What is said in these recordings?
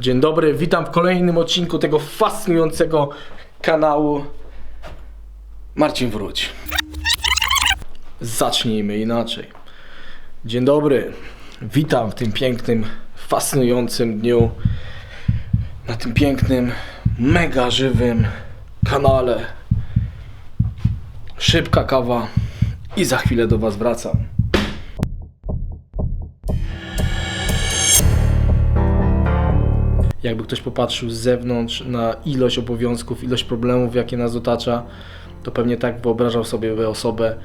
Dzień dobry, witam w kolejnym odcinku tego fascynującego kanału. Marcin Wróć. Zacznijmy inaczej. Dzień dobry, witam w tym pięknym, fascynującym dniu. Na tym pięknym, mega żywym kanale. Szybka kawa i za chwilę do Was wracam. Jakby ktoś popatrzył z zewnątrz na ilość obowiązków, ilość problemów, jakie nas otacza, to pewnie tak wyobrażał sobie osobę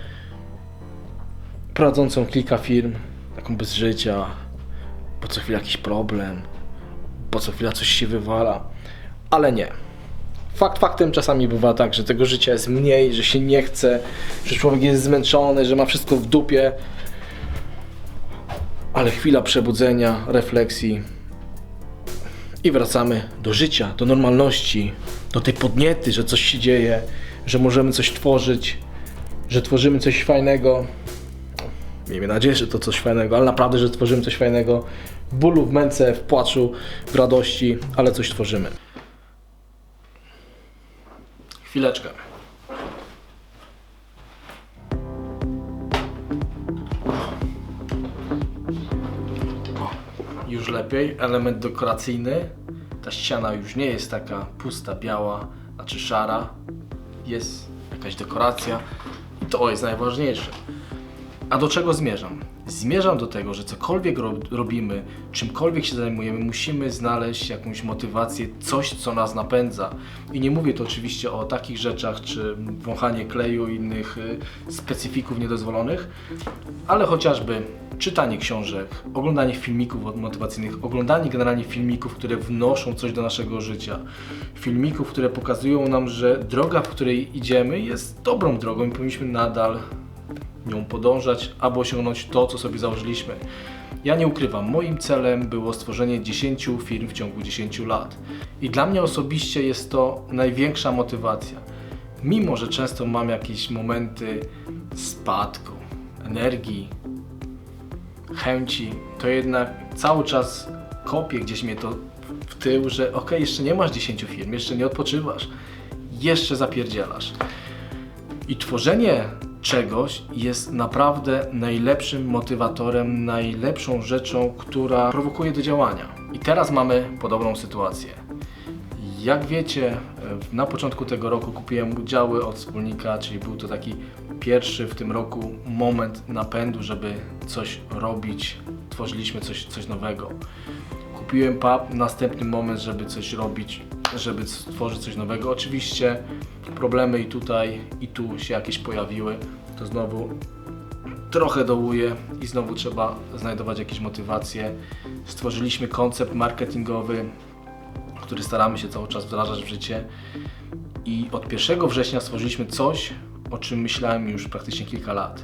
prowadzącą kilka firm, taką bez życia, bo co chwila jakiś problem, bo co chwila coś się wywala, ale nie. Fakt faktem czasami bywa tak, że tego życia jest mniej, że się nie chce, że człowiek jest zmęczony, że ma wszystko w dupie, ale chwila przebudzenia, refleksji, i wracamy do życia, do normalności, do tej podniety, że coś się dzieje, że możemy coś tworzyć, że tworzymy coś fajnego. Miejmy nadzieję, że to coś fajnego, ale naprawdę, że tworzymy coś fajnego. W bólu, w męce, w płaczu, w radości, ale coś tworzymy. Chwileczkę. już lepiej. Element dekoracyjny. Ta ściana już nie jest taka pusta, biała, znaczy szara. Jest jakaś dekoracja. I to jest najważniejsze. A do czego zmierzam? Zmierzam do tego, że cokolwiek ro robimy, czymkolwiek się zajmujemy, musimy znaleźć jakąś motywację, coś, co nas napędza. I nie mówię tu oczywiście o takich rzeczach, czy wąchanie kleju innych y, specyfików niedozwolonych, ale chociażby czytanie książek, oglądanie filmików motywacyjnych, oglądanie generalnie filmików, które wnoszą coś do naszego życia. Filmików, które pokazują nam, że droga, w której idziemy, jest dobrą drogą i powinniśmy nadal nią podążać, aby osiągnąć to, co sobie założyliśmy. Ja nie ukrywam, moim celem było stworzenie 10 firm w ciągu 10 lat. I dla mnie osobiście jest to największa motywacja. Mimo, że często mam jakieś momenty spadku, energii, chęci, to jednak cały czas kopię gdzieś mnie to w tył, że ok, jeszcze nie masz 10 firm, jeszcze nie odpoczywasz, jeszcze zapierdzielasz. I tworzenie czegoś jest naprawdę najlepszym motywatorem, najlepszą rzeczą, która prowokuje do działania. I teraz mamy podobną sytuację. Jak wiecie, na początku tego roku kupiłem udziały od wspólnika, czyli był to taki pierwszy w tym roku moment napędu, żeby coś robić. Tworzyliśmy coś, coś nowego. Kupiłem pub, następny moment, żeby coś robić, żeby stworzyć coś nowego. Oczywiście problemy i tutaj, i tu się jakieś pojawiły. To znowu trochę dołuje i znowu trzeba znajdować jakieś motywacje. Stworzyliśmy koncept marketingowy, który staramy się cały czas wdrażać w życie. I od 1 września stworzyliśmy coś, o czym myślałem już praktycznie kilka lat.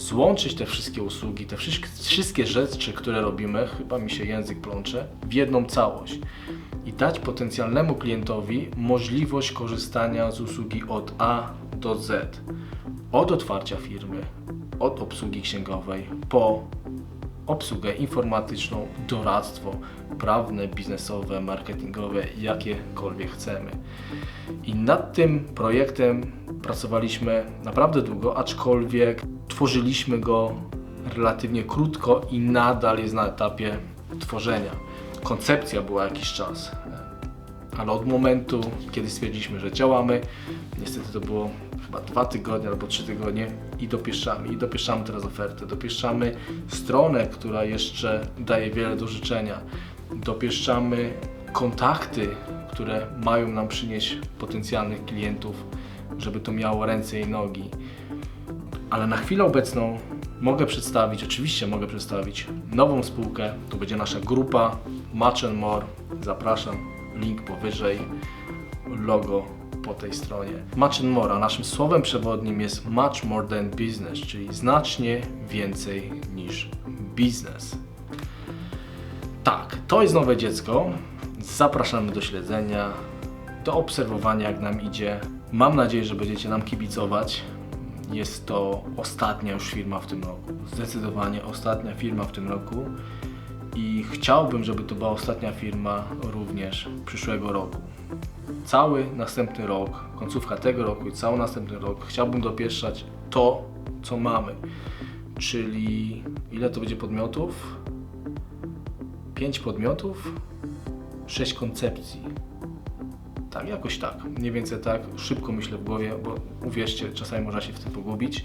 Złączyć te wszystkie usługi, te wszystkie rzeczy, które robimy, chyba mi się język plącze, w jedną całość i dać potencjalnemu klientowi możliwość korzystania z usługi od A do Z. Od otwarcia firmy, od obsługi księgowej, po obsługę informatyczną, doradztwo prawne, biznesowe, marketingowe, jakiekolwiek chcemy. I nad tym projektem pracowaliśmy naprawdę długo, aczkolwiek tworzyliśmy go relatywnie krótko i nadal jest na etapie tworzenia. Koncepcja była jakiś czas, ale od momentu, kiedy stwierdziliśmy, że działamy, niestety to było chyba dwa tygodnie albo trzy tygodnie i dopieszczamy. I dopieszczamy teraz ofertę. Dopieszczamy stronę, która jeszcze daje wiele do życzenia. Dopieszczamy kontakty, które mają nam przynieść potencjalnych klientów, żeby to miało ręce i nogi. Ale na chwilę obecną mogę przedstawić, oczywiście mogę przedstawić nową spółkę. To będzie nasza grupa Match More. Zapraszam, link powyżej, logo po tej stronie. Much more, a naszym słowem przewodnim jest much more than business, czyli znacznie więcej niż biznes. Tak, to jest nowe dziecko. Zapraszamy do śledzenia, do obserwowania, jak nam idzie. Mam nadzieję, że będziecie nam kibicować. Jest to ostatnia już firma w tym roku. Zdecydowanie ostatnia firma w tym roku. i chciałbym, żeby to była ostatnia firma również przyszłego roku. Cały następny rok, końcówka tego roku i cały następny rok chciałbym dopieszczać to, co mamy. Czyli ile to będzie podmiotów? 5 podmiotów, 6 koncepcji. Tak, jakoś tak. Mniej więcej tak. Szybko myślę w głowie, bo uwierzcie, czasami można się w tym pogubić.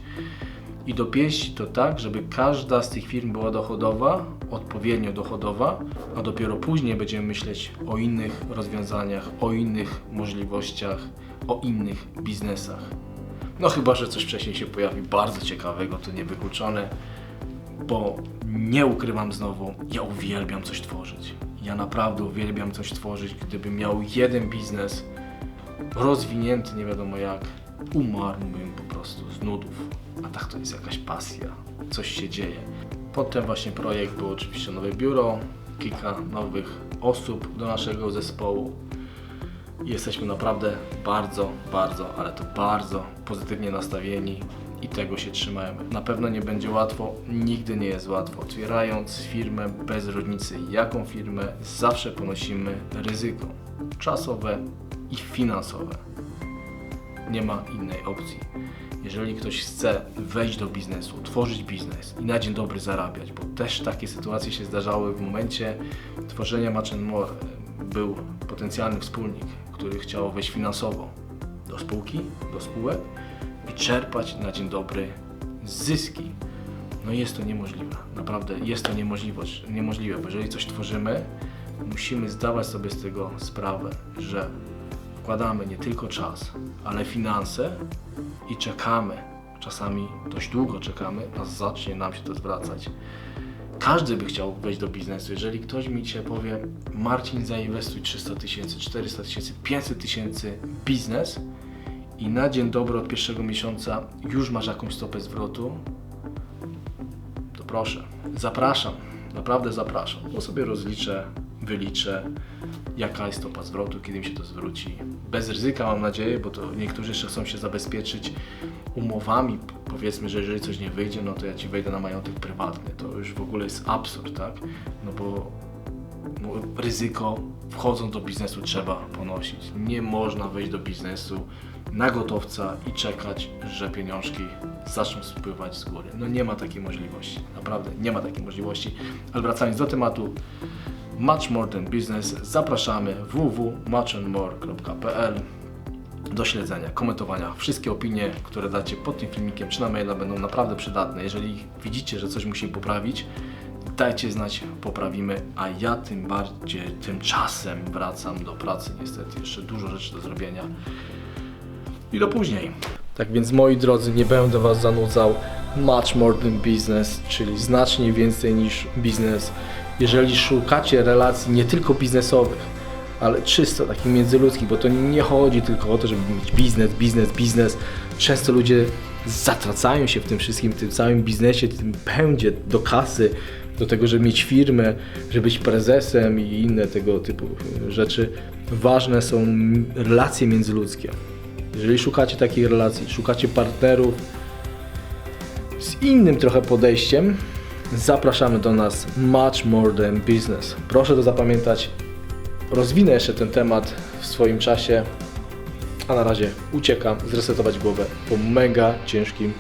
I dopieścić to tak, żeby każda z tych firm była dochodowa, odpowiednio dochodowa, a dopiero później będziemy myśleć o innych rozwiązaniach, o innych możliwościach, o innych biznesach. No chyba, że coś wcześniej się pojawi bardzo ciekawego, to niewykluczone, bo nie ukrywam znowu, ja uwielbiam coś tworzyć. Ja naprawdę uwielbiam coś tworzyć. Gdybym miał jeden biznes rozwinięty, nie wiadomo jak, umarłbym po prostu z nudów. A tak to jest jakaś pasja, coś się dzieje. Potem właśnie projekt był oczywiście nowe biuro, kilka nowych osób do naszego zespołu. Jesteśmy naprawdę bardzo, bardzo, ale to bardzo pozytywnie nastawieni i tego się trzymajmy. Na pewno nie będzie łatwo, nigdy nie jest łatwo. Otwierając firmę bez różnicy jaką firmę, zawsze ponosimy ryzyko czasowe i finansowe. Nie ma innej opcji. Jeżeli ktoś chce wejść do biznesu, tworzyć biznes i na dzień dobry zarabiać, bo też takie sytuacje się zdarzały w momencie tworzenia Match and More. Był potencjalny wspólnik, który chciał wejść finansowo do spółki, do spółek i czerpać na dzień dobry zyski. No jest to niemożliwe. Naprawdę jest to niemożliwość, niemożliwe, bo jeżeli coś tworzymy, musimy zdawać sobie z tego sprawę, że wkładamy nie tylko czas, ale finanse i czekamy. Czasami dość długo czekamy, aż zacznie nam się to zwracać. Każdy by chciał wejść do biznesu. Jeżeli ktoś mi dzisiaj powie, Marcin, zainwestuj 300 tysięcy, 400 tysięcy, 500 tysięcy biznes i na dzień dobry od pierwszego miesiąca już masz jakąś stopę zwrotu, to proszę, zapraszam, naprawdę zapraszam. Bo sobie rozliczę, wyliczę, jaka jest stopa zwrotu, kiedy mi się to zwróci. Bez ryzyka mam nadzieję, bo to niektórzy jeszcze chcą się zabezpieczyć umowami. Powiedzmy, że jeżeli coś nie wyjdzie, no to ja Ci wejdę na majątek prywatny. To już w ogóle jest absurd, tak? No bo no, ryzyko wchodząc do biznesu trzeba ponosić. Nie można wejść do biznesu na gotowca i czekać, że pieniążki zaczną spływać z góry. No nie ma takiej możliwości. Naprawdę nie ma takiej możliwości. Ale wracając do tematu Much More Than Business, zapraszamy www.muchandmore.pl do śledzenia, komentowania. Wszystkie opinie, które dacie pod tym filmikiem czy na maila będą naprawdę przydatne. Jeżeli widzicie, że coś musimy poprawić, dajcie znać, poprawimy, a ja tym bardziej tymczasem wracam do pracy. Niestety jeszcze dużo rzeczy do zrobienia i do później. Tak więc moi drodzy, nie będę Was zanudzał. Much more than business, czyli znacznie więcej niż biznes. Jeżeli szukacie relacji nie tylko biznesowych, ale czysto takich międzyludzkich, bo to nie chodzi tylko o to, żeby mieć biznes, biznes, biznes. Często ludzie zatracają się w tym wszystkim, w tym całym biznesie, tym pędzie do kasy, do tego, żeby mieć firmę, żeby być prezesem i inne tego typu rzeczy. Ważne są relacje międzyludzkie. Jeżeli szukacie takich relacji, szukacie partnerów z innym trochę podejściem, zapraszamy do nas Much More Than Business. Proszę to zapamiętać. Rozwinę jeszcze ten temat w swoim czasie, a na razie uciekam, zresetować głowę po mega ciężkim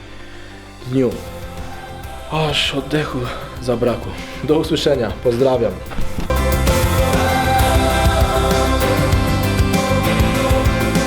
dniu. Aż oddechu zabrakło. Do usłyszenia. Pozdrawiam.